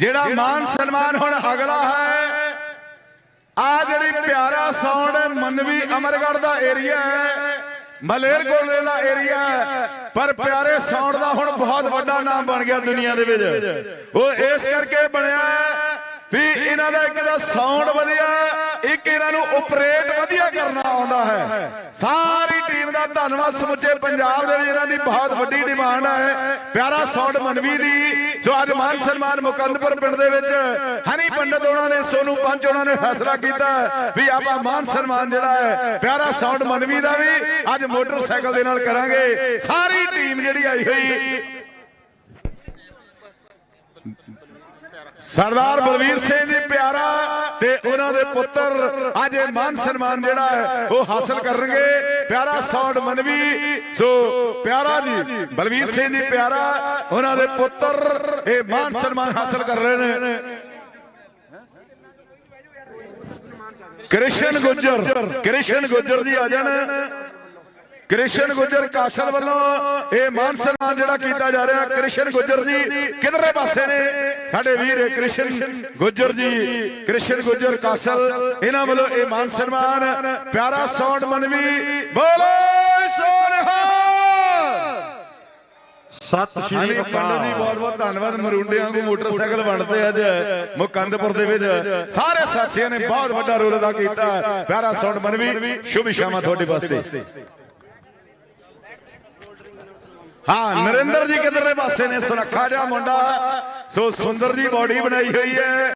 ਜਿਹੜਾ ਮਾਨ ਸਨਮਾਨ ਹੁਣ ਅਗਲਾ ਹੈ ਆ ਜਿਹੜੀ ਪਿਆਰਾ ਸਾਊਂਡ ਮੰਨਵੀ ਅਮਰਗੜ ਦਾ ਏਰੀਆ ਹੈ ਮਲੇਰਕੋਟਲੇ ਦਾ ਏਰੀਆ ਹੈ ਪਰ ਪਿਆਰੇ ਸਾਊਂਡ ਦਾ ਹੁਣ ਬਹੁਤ ਵੱਡਾ ਨਾਮ ਬਣ ਗਿਆ ਦੁਨੀਆ ਦੇ ਵਿੱਚ। ਉਹ ਇਸ ਕਰਕੇ ਬਣਿਆ ਹੈ ਵੀ ਇਹਨਾਂ ਦਾ ਇੱਕ ਦਾ ਸਾਊਂਡ ਵਧੀਆ ਇੱਕ ਇਹਨਾਂ ਨੂੰ ਆਪਰੇਟ ਵਧੀਆ ਕਰਨਾ ਆਉਂਦਾ ਹੈ। ਸਾਰੀ ਦਾ ਧੰਨਵਾਦ ਸਮੁੱਚੇ ਪੰਜਾਬ ਦੇ ਵਿੱਚ ਇਹਨਾਂ ਦੀ ਬਹੁਤ ਵੱਡੀ ਡਿਮਾਂਡ ਹੈ ਪਿਆਰਾ ਸਾਊਂਡ ਮਨਵੀ ਦੀ, ਜੋ ਅੱਜ ਮਾਨ ਸਨਮਾਨ ਮੁਕੰਦਪੁਰ ਪਿੰਡ ਦੇ ਵਿੱਚ ਹਨੀ ਪੰਡਤ ਉਹਨਾਂ ਨੇ, ਸੋਨੂ ਪੰਚ ਉਹਨਾਂ ਨੇ ਫੈਸਲਾ ਕੀਤਾ ਵੀ ਆਪਾਂ ਮਾਨ ਸਨਮਾਨ ਜਿਹੜਾ ਹੈ, ਪਿਆਰਾ ਸਾਊਂਡ ਮਨਵੀ ਦਾ ਵੀ ਅੱਜ ਮੋਟਰਸਾਈਕਲ ਦੇ ਨਾਲ ਕਰਾਂਗੇ। ਸਾਰੀ ਟੀਮ ਜਿਹੜੀ ਆਈ ਹੋਈ। ਸਰਦਾਰ ਬਲਵੀਰ ਸਿੰਘ ਜੀ ਪੁੱਤਰ ਅੱਜ ਇਹ ਮਾਨ ਸਨਮਾਨ ਜਿਹੜਾ ਹੈ ਉਹ ਹਾਸਲ ਕਰਨਗੇ। ਪਿਆਰਾ ਸਾਊਂਡ ਮਨਵੀ ਸੋ ਪਿਆਰਾ ਜੀ ਬਲਵੀਰ ਸਿੰਘ ਜੀ ਪਿਆਰਾ ਉਹਨਾਂ ਦੇ ਪੁੱਤਰ ਇਹ ਮਾਨ ਸਨਮਾਨ ਹਾਸਲ ਕਰ ਰਹੇ ਨੇ। ਕ੍ਰਿਸ਼ਨ ਗੁੱਜਰ ਕ੍ਰਿਸ਼ਨ ਗੁੱਜਰ ਜੀ ਆ ਜਾਣ। ਕ੍ਰਿਸ਼ਨ ਗੁੱਜਰ ਕਾਸਲ ਵੱਲੋਂ ਇਹ ਮਾਨ ਸਨਮਾਨ ਜਿਹੜਾ ਕੀਤਾ ਜਾ ਰਿਹਾ ਕ੍ਰਿਸ਼ਨ ਗੁੱਜਰ ਜੀ ਕਿਧਰੇ ਪਾਸੇ ਨੇ? ਸਾਡੇ ਵੀਰ ਕ੍ਰਿਸ਼ਨ ਗੁੱਜਰ ਜੀ ਕ੍ਰਿਸ਼ਨ ਗੁੱਜਰ ਕਾਸਲ ਇਹਨਾਂ ਵੱਲੋਂ ਇਹ ਮਾਨ ਸਨਮਾਨ ਪਿਆਰਾ ਸਾਊਂਡ ਮਨਵੀ ਬੋਲੇ ਸੋਨਹਾ ਸਤਿ ਸ਼੍ਰੀ ਪੰਡਤ ਜੀ ਅਕਾਲ ਬਹੁਤ ਬਹੁਤ ਧੰਨਵਾਦ। ਮਰੁੰਡਿਆਂ ਨੂੰ ਮੋਟਰਸਾਈਕਲ ਵੰਡਦੇ ਅੱਜ ਮੁਕੰਦਪੁਰ ਦੇ ਵਿੱਚ। ਸਾਰੇ ਸਾਥੀਆਂ ਨੇ ਬਹੁਤ ਵੱਡਾ ਰੋਲ ਅਦਾ ਕੀਤਾ। ਪਿਆਰਾ ਸਾਊਂਡ ਮਨਵੀ ਸ਼ੁਭ ਸ਼ਾਮਾਂ ਤੁਹਾਡੇ ਵਾਸਤੇ। ਹਾਂ, ਨਰਿੰਦਰ ਜੀ ਕਿਧਰਲੇ ਪਾਸੇ ਨੇ? ਸੁਨੱਖਾ ਜਿਹਾ ਮੁੰਡਾ। ਸੋ ਸੁੰਦਰ ਜੀ ਬਾਡੀ ਬਣਾਈ ਹੋਈ ਹੈ।